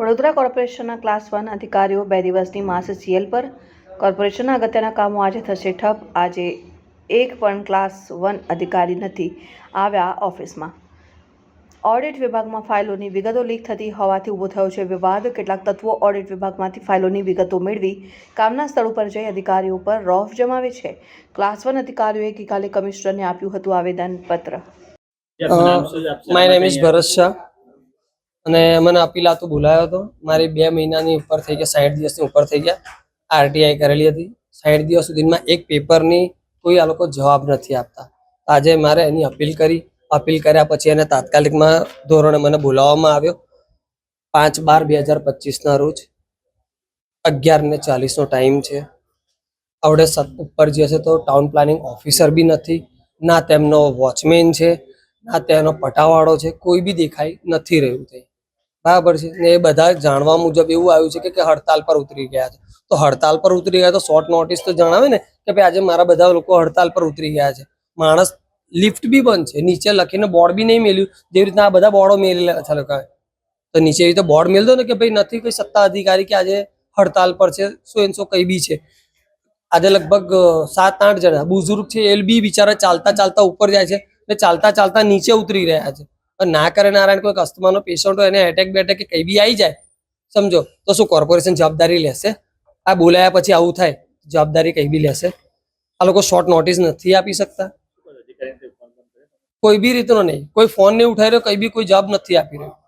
વડોદરા કોર્પોરેશનના class one અધિકારીઓ બે દિવસની માસ સીએલ પર. કોર્પોરેશનના અગત્યના કામો આજે થશે ઠપ. આજે એક પણ ક્લાસ વન અધિકારી નથી આવ્યા ઓફિસમાં. ઓડિટ વિભાગમાં ફાઇલોની વિગતો લીક થતી હોવાથી ઊભો થયો છે વિવાદ. કેટલાક તત્વો ઓડિટ વિભાગમાંથી ફાઇલોની વિગતો મેળવી કામના સ્થળ ઉપર જઈ અધિકારીઓ પર રોફ જમાવે છે. ક્લાસ વન અધિકારીઓએ ગઈકાલે કમિશનરને આપ્યું હતું આવેદનપત્ર. My name is Bharat Shah. અને મને અપીલ આતો બોલાયો હતો. મારી બે મહિનાની ઉપર થઈ ગયા, સાઠ દિવસની ઉપર થઈ ગયા. આરટીઆઈ કરેલી હતી. સાઠ દિવસ સુધીમાં એક પેપરની કોઈ આ લોકો જવાબ નથી આપતા. આજે મારે એની અપીલ કરી. અપીલ કર્યા પછી એને તાત્કાલિકમાં ધોરણે મને બોલાવવામાં આવ્યો. પાંચ બાર બે હજાર પચીસના રોજ અગિયાર ને ચાલીસનો ટાઈમ છે. આવડે સત ઉપર જે છે તો ટાઉન પ્લાનિંગ ઓફિસર બી નથી. ના તેમનો વોચમેન છે, ના તેનો પટાવાળો છે. કોઈ બી દેખાઈ નથી રહ્યું તે. બરાબર છે. ને એ બધા જાણવા મુજબ એવું આવ્યું છે કે હડતાલ પર ઉતરી ગયા છે. તો હડતાલ પર ઉતરી ગયા તો શોર્ટ નોટિસ તો જણાવે ને કે ભાઈ આજે મારા બધા લોકો હડતાલ પર ઉતરી ગયા છે. માણસ લિફ્ટ બી બંધ છે. નીચે લખીને બોર્ડ બી નહીં મેલ્યું. જેવી રીતના આ બધા બોર્ડો મેલેલા છે લોકોએ તો નીચે એવી રીતે બોર્ડ મેલ દો ને કે ભાઈ નથી કોઈ સત્તા અધિકારી કે આજે હડતાલ પર છે સો એન સો કઈ બી છે. આજે લગભગ સાત આઠ જણા, બુઝુર્ગ છે એ બી બિચારા ચાલતા ચાલતા ઉપર જાય છે ને ચાલતા ચાલતા નીચે ઉતરી રહ્યા છે. ના કરે નારાયણ કોઈ અસ્થમાનો પેશન્ટ હોય એને એટેક બેટેક કે કંઈ બી આવી જાય, સમજો? તો શું કોર્પોરેશન જવાબદારી લેશે? આ બોલાયા પછી આવું થાય, જવાબદારી કંઈ બી લેશે? આ લોકો શોર્ટ નોટિસ નથી આપી શકતા. કોઈ બી રીતનો નહીં. કોઈ ફોન નહીં ઉઠાવી રહ્યો, કઈ બી કોઈ જવાબ નથી આપી રહ્યો.